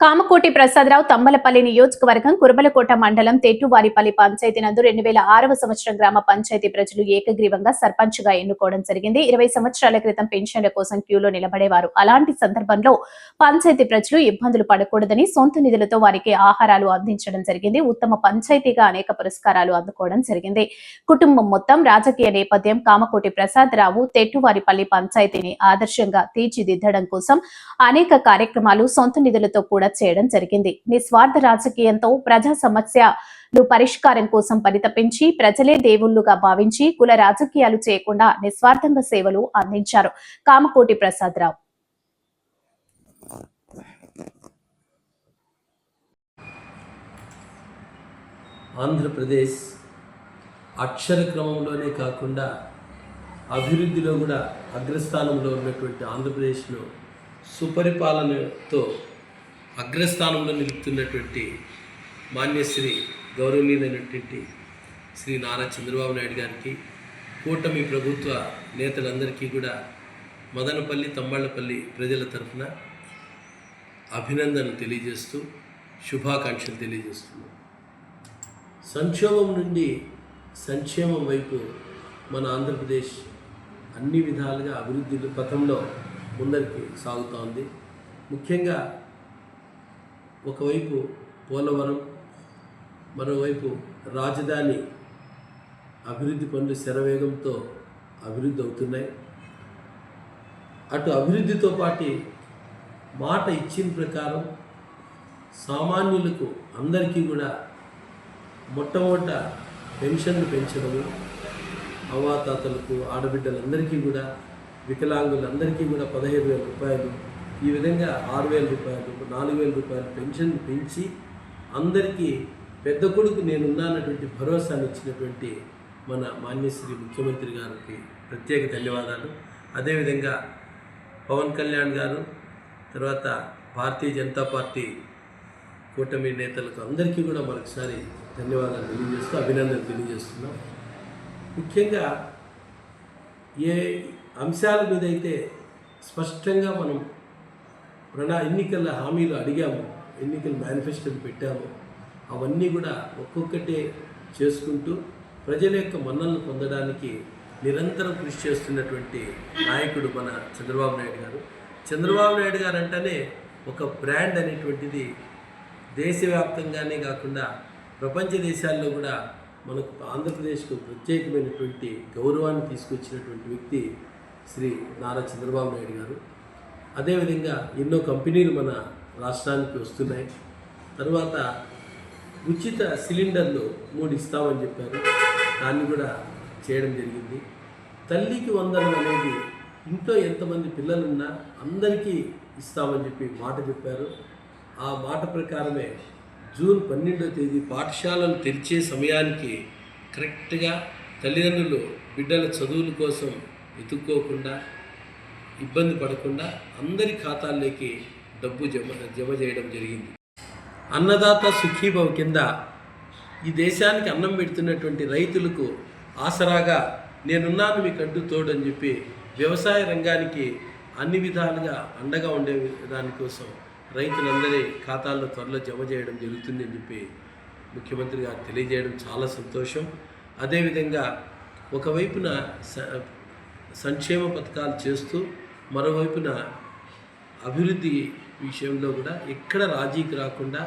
కామకోటి ప్రసాదరావు తమ్మలపల్లి నియోజకవర్గం కురబలకోట మండలం తెట్టువారిపల్లి పంచాయతీ నందు రెండు వేల ఆరవ సంవత్సరం గ్రామ పంచాయతీ ప్రజలు ఏకగ్రీవంగా సర్పంచ్గా ఎన్నుకోవడం జరిగింది. ఇరవై సంవత్సరాల క్రితం పెన్షన్ల కోసం క్యూలో నిలబడేవారు. అలాంటి సందర్భంలో పంచాయతీ ప్రజలు ఇబ్బందులు పడకూడదని సొంత నిధులతో వారికి ఆహారాలు అందించడం జరిగింది. ఉత్తమ పంచాయతీగా అనేక పురస్కారాలు అందుకోవడం జరిగింది. కుటుంబం మొత్తం రాజకీయ నేపథ్యం కామకోటి ప్రసాదరావు తెట్టువారిపల్లి పంచాయతీని ఆదర్శంగా తీర్చిదిద్దడం కోసం అనేక కార్యక్రమాలు సొంత నిధులతో కూడా చేయడం జరిగింది. నిస్వార్థ రాజకీయంతో ప్రజా సమస్య పరిష్కారం కోసం పరితపించి ప్రజలే దేవుళ్ళుగా భావించి కుల రాజకీయాలు చేయకుండా నిస్వార్థంగా సేవలు అందించారు. కామకోటి ప్రసాదరావు ఆంధ్రప్రదేశ్ అక్షర క్రమంలోనే కాకుండా అభివృద్ధిలో కూడా అగ్రస్థానంలో ఉన్నటువంటి ఆంధ్రప్రదేశ్లో సుపరిపాలనతో అగ్రస్థానంలో నిలుపుతున్నటువంటి మాన్యశ్రీ గౌరవనీయులైనటువంటి శ్రీ నారా చంద్రబాబు నాయుడు గారికి కూటమి ప్రభుత్వ నేతలందరికీ కూడా మదనపల్లి తమ్మళ్ళపల్లి ప్రజల తరఫున అభినందనలు తెలియజేస్తూ శుభాకాంక్షలు తెలియజేస్తున్నాం. సంక్షోభం నుండి సంక్షేమం వైపు మన ఆంధ్రప్రదేశ్ అన్ని విధాలుగా అభివృద్ధి పథంలో ముందరికి సాగుతోంది. ముఖ్యంగా ఒకవైపు పోలవరం మరోవైపు రాజధాని అభివృద్ధి పనులు శరవేగంతో అభివృద్ధి అవుతున్నాయి. అటు అభివృద్ధితో పాటు మాట ఇచ్చిన ప్రకారం సామాన్యులకు అందరికీ కూడా మొట్టమొదట పెన్షన్లు పెంచడము అవ్వాతాతలకు ఆడబిడ్డలందరికీ కూడా వికలాంగులందరికీ కూడా పదహైదు వేల రూపాయలు ఈ విధంగా ఆరు వేల రూపాయలు నాలుగు వేల రూపాయలు పెన్షన్ పెంచి అందరికీ పెద్ద కొడుకు నేనున్నానటువంటి భరోసాను ఇచ్చినటువంటి మన మాన్యశ్రీ ముఖ్యమంత్రి గారికి ప్రత్యేక ధన్యవాదాలు. అదేవిధంగా పవన్ కళ్యాణ్ గారు తర్వాత భారతీయ జనతా పార్టీ కూటమి నేతలకు అందరికీ కూడా మరొకసారి ధన్యవాదాలు తెలియజేస్తూ అభినందనలు తెలియజేస్తున్నాం. ముఖ్యంగా ఏ అంశాల మీద అయితే స్పష్టంగా మనం ప్రణా ఎన్నికల హామీలు అడిగాము ఎన్నికల మేనిఫెస్టోలు పెట్టాము. అవన్నీ కూడా ఒక్కొక్కటే చేసుకుంటూ ప్రజల యొక్క మన్నలను పొందడానికి నిరంతరం కృషి చేస్తున్నటువంటి నాయకుడు మన చంద్రబాబు నాయుడు గారు. చంద్రబాబు నాయుడు గారు అంటేనే ఒక బ్రాండ్ అనేటువంటిది దేశవ్యాప్తంగానే కాకుండా ప్రపంచ దేశాల్లో కూడా మనకు ఆంధ్రప్రదేశ్కు ప్రత్యేకమైనటువంటి గౌరవాన్ని తీసుకొచ్చినటువంటి వ్యక్తి శ్రీ నారా చంద్రబాబు నాయుడు గారు. అదేవిధంగా ఎన్నో కంపెనీలు మన రాష్ట్రానికి వస్తున్నాయి. తర్వాత ఉచిత సిలిండర్లు మూడు ఇస్తామని చెప్పారు. దాన్ని కూడా చేయడం జరిగింది. తల్లికి వందనం అనేది ఇంట్లో ఎంతమంది పిల్లలున్నా అందరికీ ఇస్తామని చెప్పి మాట చెప్పారు. ఆ మాట ప్రకారమే జూన్ పన్నెండో తేదీ పాఠశాలలు తెరిచే సమయానికి కరెక్ట్గా తల్లిదండ్రులు బిడ్డల చదువుల కోసం వెతుక్కోకుండా ఇబ్బంది పడకుండా అందరి ఖాతాల్లోకి డబ్బు జమ జమ చేయడం జరిగింది. అన్నదాత సుఖీభవ కింద ఈ దేశానికి అన్నం పెడుతున్నటువంటి రైతులకు ఆసరాగా నేనున్నాను మీకు అడ్డు తోడు అని చెప్పి వ్యవసాయ రంగానికి అన్ని విధాలుగా అండగా ఉండే దానికోసం రైతులందరి ఖాతాల్లో త్వరలో జమ చేయడం జరుగుతుంది అని చెప్పి ముఖ్యమంత్రి గారు తెలియజేయడం చాలా సంతోషం. అదేవిధంగా ఒకవైపున స- సంక్షేమ పథకాలు చేస్తూ మరోవైపున అభివృద్ధి విషయంలో కూడా ఎక్కడ రాజీకి రాకుండా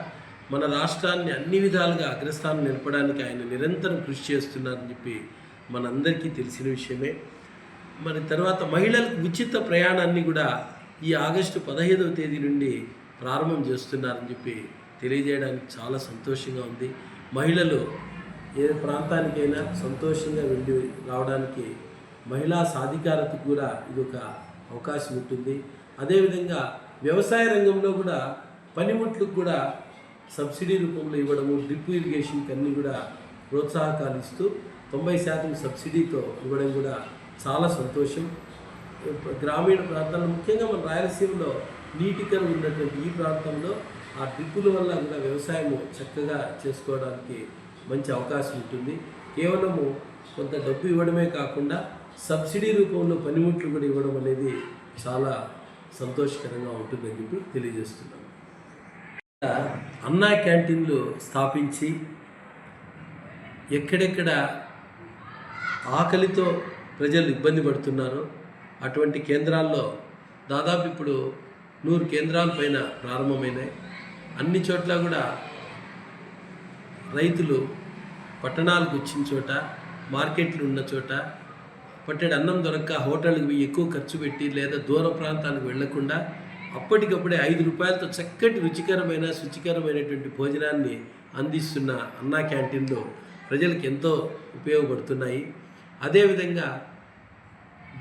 మన రాష్ట్రాన్ని అన్ని విధాలుగా అగ్రస్థానం నిలపడానికి ఆయన నిరంతరం కృషి చేస్తున్నారని చెప్పి మనందరికీ తెలిసిన విషయమే. మరి తర్వాత మహిళలకు ఉచిత ప్రయాణాన్ని కూడా ఈ ఆగస్టు పదహైదవ తేదీ నుండి ప్రారంభం చేస్తున్నారని చెప్పి తెలియజేయడానికి చాలా సంతోషంగా ఉంది. మహిళలు ఏ ప్రాంతానికైనా సంతోషంగా వెళ్ళి రావడానికి మహిళా సాధికారతకు కూడా ఇది ఒక అవకాశం ఉంటుంది. అదేవిధంగా వ్యవసాయ రంగంలో కూడా పనిముట్లకు కూడా సబ్సిడీ రూపంలో ఇవ్వడము డ్రిప్ ఇరిగేషన్కి అన్నీ కూడా ప్రోత్సాహకాలు ఇస్తూ తొంభై శాతం సబ్సిడీతో ఇవ్వడం కూడా చాలా సంతోషం. గ్రామీణ ప్రాంతాల్లో ముఖ్యంగా మన రాయలసీమలో నీటికర ఉన్నటువంటి ఈ ప్రాంతంలో ఆ డ్రిప్పుల వల్ల కూడా వ్యవసాయము చక్కగా చేసుకోవడానికి మంచి అవకాశం ఉంటుంది. కేవలము కొంత డబ్బు ఇవ్వడమే కాకుండా సబ్సిడీ రూపంలో పనిముట్లు కూడా ఇవ్వడం అనేది చాలా సంతోషకరంగా ఉంటుందని చెప్పి తెలియజేస్తున్నాను. అన్నా క్యాంటీన్లు స్థాపించి ఎక్కడెక్కడ ఆకలితో ప్రజలు ఇబ్బంది పడుతున్నారో అటువంటి కేంద్రాల్లో దాదాపు ఇప్పుడు నూరు కేంద్రాల పైన ప్రారంభమైనాయి. అన్ని చోట్ల కూడా రైతులు పట్టణాలకు వచ్చిన చోట మార్కెట్లు ఉన్న చోట పట్టెడు అన్నం దొరక్క హోటల్కి పోయి ఎక్కువ ఖర్చు పెట్టి లేదా దూర ప్రాంతాలకు వెళ్ళకుండా అప్పటికప్పుడే ఐదు రూపాయలతో చక్కటి రుచికరమైన శుచికరమైనటువంటి భోజనాన్ని అందిస్తున్న అన్నా క్యాంటీన్లో ప్రజలకు ఎంతో ఉపయోగపడుతున్నాయి. అదేవిధంగా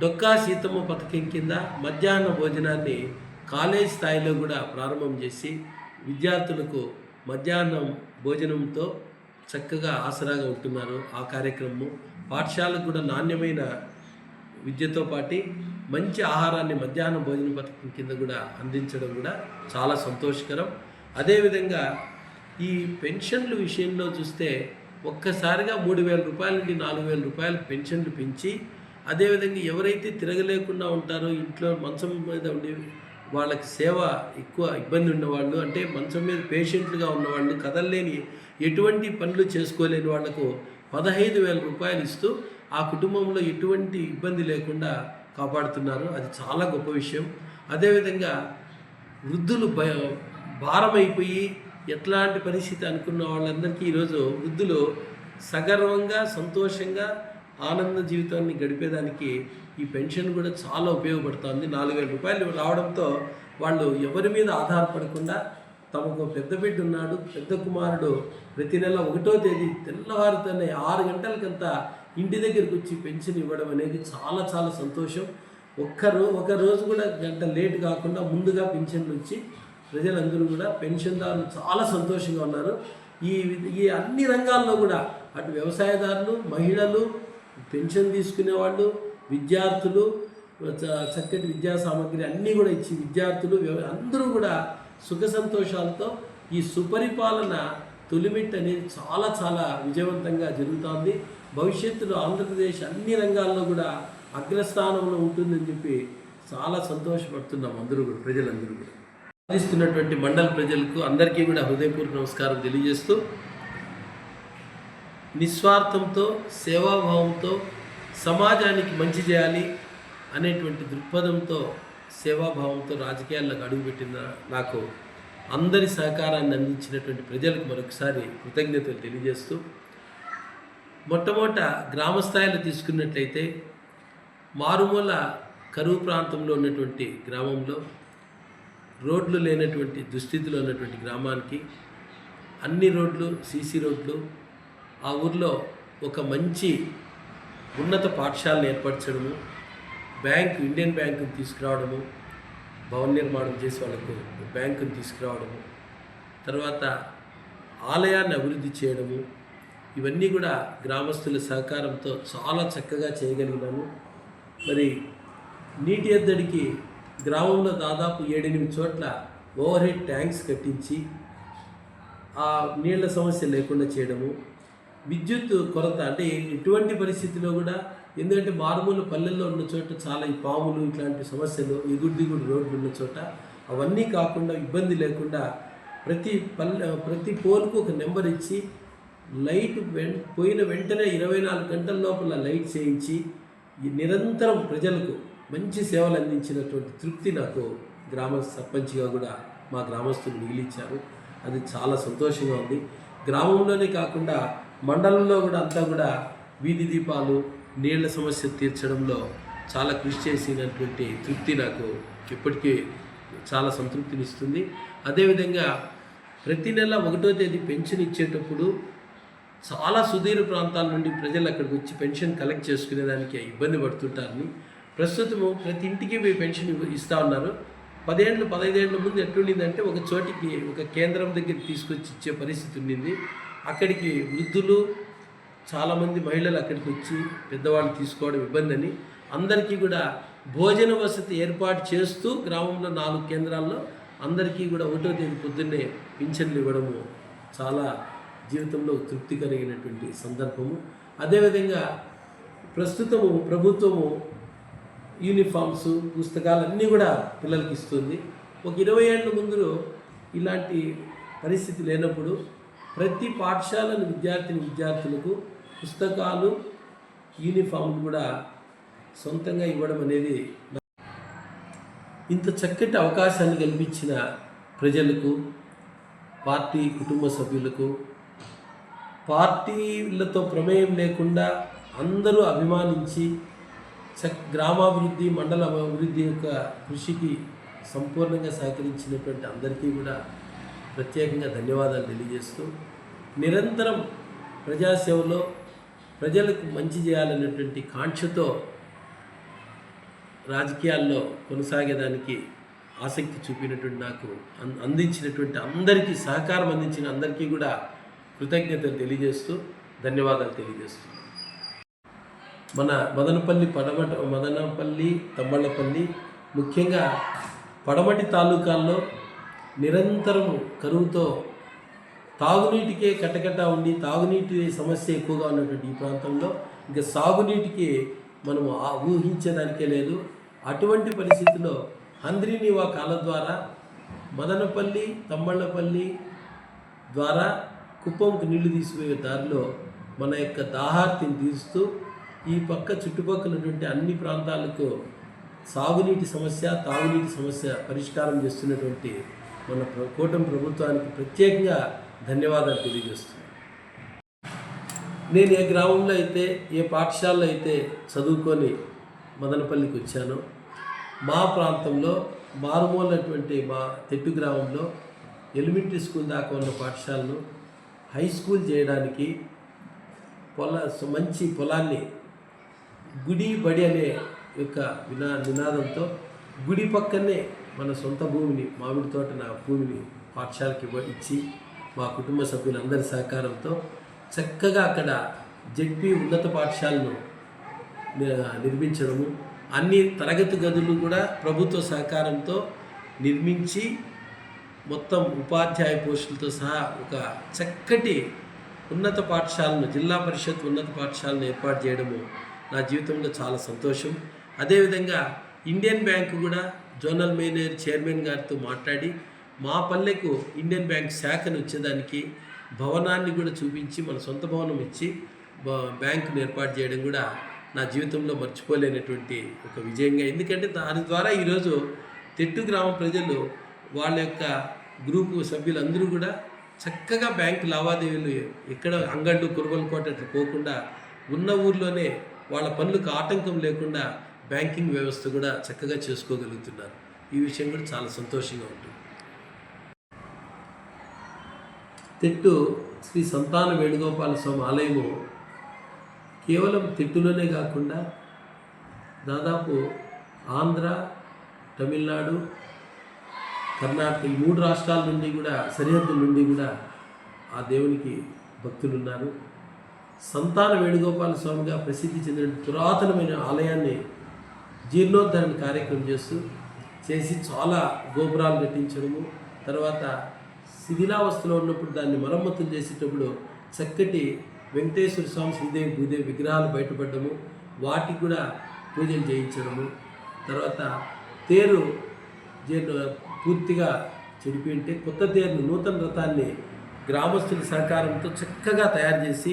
డొక్కా సీతమ్మ పథకం కింద మధ్యాహ్న భోజనాన్ని కాలేజ్ స్థాయిలో కూడా ప్రారంభం చేసి విద్యార్థులకు మధ్యాహ్నం భోజనంతో చక్కగా ఆసరాగా ఉంటున్నారు ఆ కార్యక్రమము పాఠశాలకు కూడా నాణ్యమైన విద్యతో పాటి మంచి ఆహారాన్ని మధ్యాహ్న భోజన పథకం కింద కూడా అందించడం కూడా చాలా సంతోషకరం. అదేవిధంగా ఈ పెన్షన్ల విషయంలో చూస్తే ఒక్కసారిగా మూడు వేల రూపాయల నుండి నాలుగు వేల రూపాయలు పెన్షన్లు పెంచి అదేవిధంగా ఎవరైతే తిరగలేకుండా ఉంటారో ఇంట్లో మంచం మీద ఉండి వాళ్ళకి సేవ ఎక్కువ ఇబ్బంది ఉన్నవాళ్ళు అంటే మంచం మీద పేషెంట్లుగా ఉన్నవాళ్ళు కదలలేని ఎటువంటి పనులు చేసుకోలేని వాళ్ళకు పదహైదు వేల రూపాయలు ఇస్తూ ఆ కుటుంబంలో ఎటువంటి ఇబ్బంది లేకుండా కాపాడుతున్నారు. అది చాలా గొప్ప విషయం. అదేవిధంగా వృద్ధులు భయ భారమైపోయి ఎట్లాంటి పరిస్థితి అనుకున్న వాళ్ళందరికీ ఈరోజు వృద్ధులు సగర్వంగా సంతోషంగా ఆనంద జీవితాన్ని గడిపేదానికి ఈ పెన్షన్ కూడా చాలా ఉపయోగపడుతుంది. నాలుగు వేల రూపాయలు రావడంతో వాళ్ళు ఎవరి మీద ఆధారపడకుండా తమకు పెద్ద బిడ్డ ఉన్నాడు పెద్ద కుమారుడు. ప్రతి నెల ఒకటో తేదీ తెల్లవారితోనే ఆరు గంటలకంతా ఇంటి దగ్గరికి వచ్చి పెన్షన్ ఇవ్వడం అనేది చాలా చాలా సంతోషం. ఒక్కరో ఒక రోజు కూడా గంట లేట్ కాకుండా ముందుగా పెన్షన్లు వచ్చి ప్రజలందరూ కూడా పెన్షన్దారులు చాలా సంతోషంగా ఉన్నారు. ఈ ఈ అన్ని రంగాల్లో కూడా అటు వ్యవసాయదారులు మహిళలు పెన్షన్ తీసుకునే వాళ్ళు విద్యార్థులు చక్కటి విద్యా సామాగ్రి అన్నీ కూడా ఇచ్చి విద్యార్థులు అందరూ కూడా సుఖ సంతోషాలతో ఈ సుపరిపాలన తొలిమిట్ అనేది చాలా చాలా విజయవంతంగా జరుగుతోంది. భవిష్యత్తులో ఆంధ్రప్రదేశ్ అన్ని రంగాల్లో కూడా అగ్రస్థానంలో ఉంటుందని చెప్పి చాలా సంతోషపడుతున్నాం అందరూ కూడా ప్రజలందరూ కూడా. సాధిస్తున్నటువంటి మండల ప్రజలకు అందరికీ కూడా హృదయపూర్వక నమస్కారం తెలియజేస్తూ నిస్వార్థంతో సేవాభావంతో సమాజానికి మంచి చేయాలి అనేటువంటి దృక్పథంతో సేవాభావంతో రాజకీయాల్లోకి అడుగుపెట్టిన నాకు అందరి సహకారాన్ని అందించినటువంటి ప్రజలకు మరొకసారి కృతజ్ఞతలు తెలియజేస్తూ మొట్టమొదట గ్రామ స్థాయిలో తీసుకున్నట్లయితే మారుమూల కరువు ప్రాంతంలో ఉన్నటువంటి గ్రామంలో రోడ్లు లేనటువంటి దుస్థితిలో ఉన్నటువంటి గ్రామానికి అన్ని రోడ్లు సీసీ రోడ్లు ఆ ఊర్లో ఒక మంచి ఉన్నత పాఠశాలను ఏర్పరచడము బ్యాంకు ఇండియన్ బ్యాంకుని తీసుకురావడము భవన నిర్మాణం చేసి వాళ్ళకు బ్యాంకుని తీసుకురావడము తర్వాత ఆలయాన్ని అభివృద్ధి చేయడము ఇవన్నీ కూడా గ్రామస్తుల సహకారంతో చాలా చక్కగా చేయగలిగినాము. మరి నీటి ఎద్దడికి గ్రామంలో దాదాపు ఏడెనిమిది చోట్ల ఓవర్ హెడ్ ట్యాంక్స్ కట్టించి ఆ నీళ్ళ సమస్య లేకుండా చేయడము. విద్యుత్ కొరత అంటే ఎటువంటి పరిస్థితిలో కూడా ఎందుకంటే మారుమూల పల్లెల్లో ఉన్న చోట చాలా ఈ పాములు ఇట్లాంటి సమస్యలు ఎగుడు దిగుడు రోడ్లు ఉన్న చోట అవన్నీ కాకుండా ఇబ్బంది లేకుండా ప్రతి పల్లె ప్రతి పోల్కు ఒక నెంబర్ ఇచ్చి లైట్ వెం పోయిన వెంటనే ఇరవై నాలుగు గంటల లోపల లైట్ చేయించి ఈ నిరంతరం ప్రజలకు మంచి సేవలు అందించినటువంటి తృప్తి నాకు గ్రామ సర్పంచ్గా కూడా మా గ్రామస్తులు మిగిలిచ్చారు. అది చాలా సంతోషంగా ఉంది. గ్రామంలోనే కాకుండా మండలంలో కూడా అంతా కూడా వీధి దీపాలు నీళ్ళ సమస్య తీర్చడంలో చాలా కృషి చేసినటువంటి తృప్తి నాకు ఇప్పటికీ చాలా సంతృప్తినిస్తుంది. అదేవిధంగా ప్రతి నెల ఒకటో తేదీ పెన్షన్ ఇచ్చేటప్పుడు చాలా సుదూర ప్రాంతాల నుండి ప్రజలు అక్కడికి వచ్చి పెన్షన్ కలెక్ట్ చేసుకునేదానికి ఇబ్బంది పడుతుంటారని ప్రస్తుతము ప్రతి ఇంటికి పోయి పెన్షన్ ఇవ్వ- ఇస్తా ఉన్నారు. పదేళ్ళు పదహైదేళ్ళ ముందు ఎట్లుండిందంటే ఒక చోటికి ఒక కేంద్రం దగ్గర తీసుకొచ్చి ఇచ్చే పరిస్థితి ఉండింది. అక్కడికి వృద్ధులు చాలామంది మహిళలు అక్కడికి వచ్చి పెద్దవాళ్ళు తీసుకోవడం ఇబ్బంది అని అందరికీ కూడా భోజన వసతి ఏర్పాటు చేస్తూ గ్రామంలో నాలుగు కేంద్రాల్లో అందరికీ కూడా ఒకటో తేదీ పొద్దున్నే పింఛన్లు ఇవ్వడము చాలా జీవితంలో తృప్తి కలిగినటువంటి సందర్భము. అదేవిధంగా ప్రస్తుతము ప్రభుత్వము యూనిఫామ్స్ పుస్తకాలు అన్నీ కూడా పిల్లలకి ఇస్తుంది. ఒక ఇరవై ఏళ్ళ ముందు ఇలాంటి పరిస్థితి లేనప్పుడు ప్రతి పాఠశాలను విద్యార్థిని విద్యార్థులకు పుస్తకాలు యూనిఫామ్లు కూడా సొంతంగా ఇవ్వడం అనేది ఇంత చక్కటి అవకాశాన్ని కల్పించిన ప్రజలకు పార్టీ కుటుంబ సభ్యులకు పార్టీలతో ప్రమేయం లేకుండా అందరూ అభిమానించి చ గ్రామాభివృద్ధి మండల అభివృద్ధి యొక్క కృషికి సంపూర్ణంగా సహకరించినటువంటి అందరికీ కూడా ప్రత్యేకంగా ధన్యవాదాలు తెలియజేస్తూ నిరంతరం ప్రజాసేవలో ప్రజలకు మంచి చేయాలనేటువంటి కాంక్షతో రాజకీయాల్లో కొనసాగేదానికి ఆసక్తి చూపినటువంటి నాకు అందించినటువంటి అందరికీ సహకారం అందించిన అందరికీ కూడా కృతజ్ఞతలు తెలియజేస్తూ ధన్యవాదాలు తెలియజేస్తూ. మన మదనపల్లి పడమట మదనపల్లి తమ్మళ్ళపల్లి ముఖ్యంగా పడమటి తాలూకాల్లో నిరంతరం కరువుతో తాగునీటికే కట్టకట్ట ఉండి తాగునీటి సమస్య ఎక్కువగా ఉన్నటువంటి ఈ ప్రాంతంలో ఇంకా సాగునీటికి మనం ఊహించేదానికే లేదు. అటువంటి పరిస్థితిలో హంద్రీనివా కాల ద్వారా మదనపల్లి తమ్మళ్ళపల్లి ద్వారా కుప్పంకు నీళ్ళు తీసిపోయే దారిలో మన యొక్క దాహార్తిని తీరుస్తూ ఈ పక్క చుట్టుపక్కల ఉన్నటువంటి అన్ని ప్రాంతాలకు సాగునీటి సమస్య తాగునీటి సమస్య పరిష్కారం చేస్తున్నటువంటి మన కూటమి ప్రభుత్వానికి ప్రత్యేకంగా ధన్యవాదాలు తెలియజేస్తున్నాను. నేను ఏ గ్రామంలో అయితే ఏ పాఠశాలలో అయితే చదువుకొని మదనపల్లికి వచ్చానో మా ప్రాంతంలో మారుమూలటువంటి మా తెట్టు గ్రామంలో ఎలిమెంటరీ స్కూల్ దాకా ఉన్న పాఠశాలను హై స్కూల్ చేయడానికి పొల మంచి పొలాన్ని గుడి బడి అనే యొక్క వినా నినాదంతో గుడి పక్కనే మన సొంత భూమిని మామిడి తోట నా భూమిని పాఠశాలకి ఇచ్చి మా కుటుంబ సభ్యులందరి సహకారంతో చక్కగా అక్కడ జడ్పీ ఉన్నత పాఠశాలను నిర్మించడము అన్ని తరగతి గదులు కూడా ప్రభుత్వ సహకారంతో నిర్మించి మొత్తం ఉపాధ్యాయ పోస్టులతో సహా ఒక చక్కటి ఉన్నత పాఠశాలను జిల్లా పరిషత్ ఉన్నత పాఠశాలను ఏర్పాటు చేయడము నా జీవితంలో చాలా సంతోషం. అదేవిధంగా ఇండియన్ బ్యాంకు కూడా జోనల్ మేనేజర్ చైర్మన్ గారితో మాట్లాడి మా పల్లెకు ఇండియన్ బ్యాంక్ శాఖను వచ్చేదానికి భవనాన్ని కూడా చూపించి మన సొంత భవనం ఇచ్చి బ్యాంకును ఏర్పాటు చేయడం కూడా నా జీవితంలో మర్చిపోలేనటువంటి ఒక విజయంగా. ఎందుకంటే దాని ద్వారా ఈరోజు తెట్టు గ్రామ ప్రజలు వాళ్ళ యొక్క గ్రూపు సభ్యులందరూ కూడా చక్కగా బ్యాంకు లావాదేవీలు ఎక్కడ అంగళ్ళు కోట అట్లా పోకుండా ఉన్న ఊర్లోనే వాళ్ళ పనులకు ఆటంకం లేకుండా బ్యాంకింగ్ వ్యవస్థ కూడా చక్కగా చేసుకోగలుగుతున్నారు. ఈ విషయం కూడా చాలా సంతోషంగా ఉంటుంది. తిట్టు శ్రీ సంతాన వేణుగోపాల స్వామి ఆలయము కేవలం తిట్టులోనే కాకుండా దాదాపు ఆంధ్ర తమిళనాడు కర్ణాటక ఈ మూడు రాష్ట్రాల నుండి కూడా సరిహద్దుల నుండి కూడా ఆ దేవునికి భక్తులు ఉన్నారు సంతాన వేణుగోపాల స్వామిగా ప్రసిద్ధి చెందిన పురాతనమైన ఆలయాన్ని జీర్ణోద్ధరణ కార్యక్రమం చేస్తూ చేసి చాలా గోపురాలు కట్టించడము తర్వాత శిథిలావస్థలో ఉన్నప్పుడు దాన్ని మరమ్మతులు చేసేటప్పుడు చక్కటి వెంకటేశ్వర స్వామి శ్రీదేవి భూదేవి విగ్రహాలు బయటపడము వాటికి కూడా పూజలు చేయించడము తర్వాత తేరు జీర్ణ పూర్తిగా చెడిపి ఉంటే కొత్త తేరును నూతన రథాన్ని గ్రామస్తుల సహకారంతో చక్కగా తయారు చేసి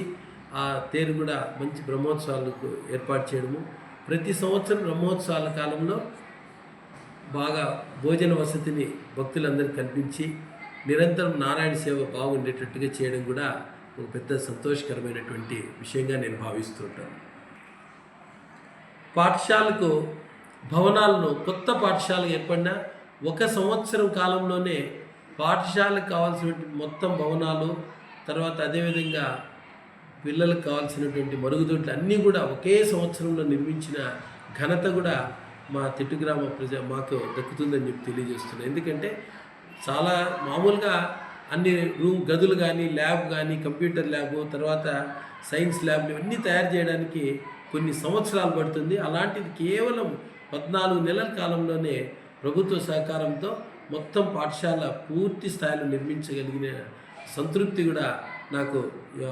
ఆ తేరు కూడా మంచి బ్రహ్మోత్సవాలకు ఏర్పాటు చేయడము. ప్రతి సంవత్సరం బ్రహ్మోత్సవాల కాలంలో బాగా భోజన వసతిని భక్తులందరికీ కల్పించి నిరంతరం నారాయణ సేవ బాగుండేటట్టుగా చేయడం కూడా ఒక పెద్ద సంతోషకరమైనటువంటి విషయంగా నేను భావిస్తుంటాను. పాఠశాలకు భవనాలను కొత్త పాఠశాల ఏర్పడిన ఒక సంవత్సరం కాలంలోనే పాఠశాలకు కావాల్సినటువంటి మొత్తం భవనాలు తర్వాత అదేవిధంగా పిల్లలకు కావాల్సినటువంటి మరుగుదొడ్లు అన్నీ కూడా ఒకే సంవత్సరంలో నిర్మించిన ఘనత కూడా మా తిట్టు గ్రామ ప్రజ మాకు దక్కుతుందని చెప్పి తెలియజేస్తున్నాను. ఎందుకంటే చాలా మామూలుగా అన్ని రూమ్ గదులు కానీ ల్యాబ్ కానీ కంప్యూటర్ ల్యాబ్ తర్వాత సైన్స్ ల్యాబ్లు ఇవన్నీ తయారు చేయడానికి కొన్ని సంవత్సరాలు పడుతుంది. అలాంటిది కేవలం పద్నాలుగు నెలల కాలంలోనే ప్రభుత్వ సహకారంతో మొత్తం పాఠశాల పూర్తి స్థాయిలో నిర్మించగలిగిన సంతృప్తి కూడా నాకు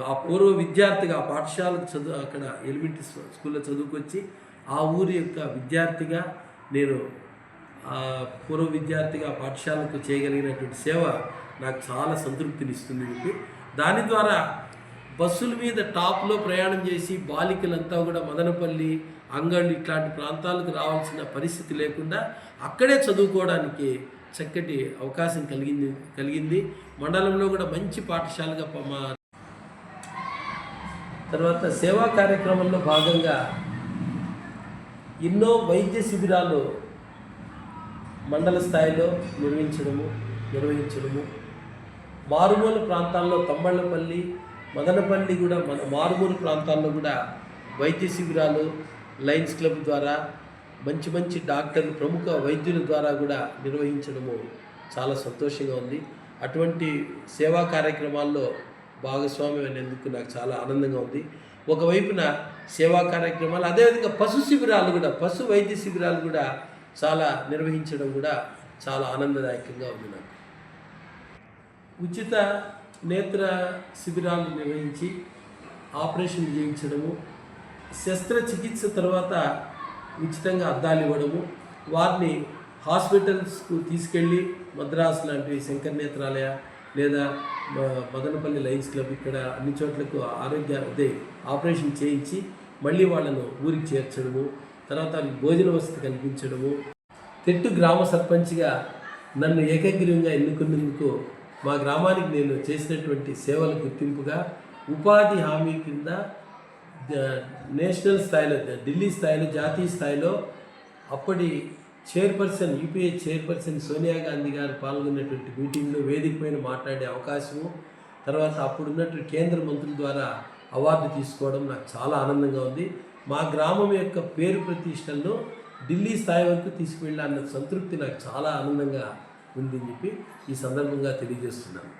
ఆ పూర్వ విద్యార్థిగా ఆ పాఠశాలకు చదువు అక్కడ ఎలిమెంటరీ స్కూల్లో చదువుకొచ్చి ఆ ఊరి యొక్క విద్యార్థిగా నేను ఆ పూర్వ విద్యార్థిగా పాఠశాలకు చేయగలిగినటువంటి సేవ నాకు చాలా సంతృప్తిని ఇస్తుంది చెప్పి. దాని ద్వారా బస్సుల మీద టాప్లో ప్రయాణం చేసి బాలికలంతా కూడా మదనపల్లి అంగళ్ళు ఇట్లాంటి ప్రాంతాలకు రావాల్సిన పరిస్థితి లేకుండా అక్కడే చదువుకోవడానికి చక్కటి అవకాశం కలిగింది కలిగింది. మండలంలో కూడా మంచి పాఠశాలగా మా తర్వాత సేవా కార్యక్రమంలో భాగంగా ఎన్నో వైద్య శిబిరాలు మండల స్థాయిలో నిర్వహించడము నిర్వహించడము. మారుమూల ప్రాంతాల్లో తమ్మళ్ళపల్లి మదనపల్లి కూడా మన మారుమూల ప్రాంతాల్లో కూడా వైద్య శిబిరాలు లయన్స్ క్లబ్ ద్వారా మంచి మంచి డాక్టర్లు ప్రముఖ వైద్యుల ద్వారా కూడా నిర్వహించడము చాలా సంతోషంగా ఉంది. అటువంటి సేవా కార్యక్రమాల్లో భాగస్వామ్యం అనేందుకు నాకు చాలా ఆనందంగా ఉంది. ఒకవైపున సేవా కార్యక్రమాలు అదేవిధంగా పశు శిబిరాలు కూడా పశు వైద్య శిబిరాలు కూడా చాలా నిర్వహించడం కూడా చాలా ఆనందదాయకంగా ఉంది నాకు. ఉచిత నేత్ర శిబిరాలు నిర్వహించి ఆపరేషన్ చేయించడము శస్త్రచికిత్స తర్వాత ఉచితంగా అద్దాలు ఇవ్వడము వారిని హాస్పిటల్స్కు తీసుకెళ్ళి మద్రాసు లాంటి శంకర్ నేత్రాలయ లేదా మదనపల్లి లయన్స్ క్లబ్ ఇక్కడ అన్ని చోట్లకు ఆరోగ్య అదే ఆపరేషన్ చేయించి మళ్ళీ వాళ్ళను ఊరికి చేర్చడము తర్వాత భోజన వసతి కల్పించడము. తెట్టు గ్రామ సర్పంచ్గా నన్ను ఏకగ్రీవంగా ఎన్నుకున్నందుకు మా గ్రామానికి నేను చేసినటువంటి సేవల గుర్తింపుగా ఉపాధి హామీ కింద నేషనల్ స్థాయిలో ఢిల్లీ స్థాయిలో జాతీయ స్థాయిలో అప్పటి chairperson UPA chairperson Sonia Gandhi గారు పాల్గొన్నటువంటి మీటింగ్లో వేదిక పైన మాట్లాడే అవకాశము తర్వాత అప్పుడున్నటువంటి కేంద్ర మంత్రుల ద్వారా అవార్డు తీసుకోవడం నాకు చాలా ఆనందంగా ఉంది. మా గ్రామం యొక్క పేరు ప్రతిష్టలను ఢిల్లీ స్థాయి వరకు తీసుకువెళ్ళాలన్న సంతృప్తి నాకు చాలా ఆనందంగా ఉందని చెప్పి ఈ సందర్భంగా తెలియజేస్తున్నాను.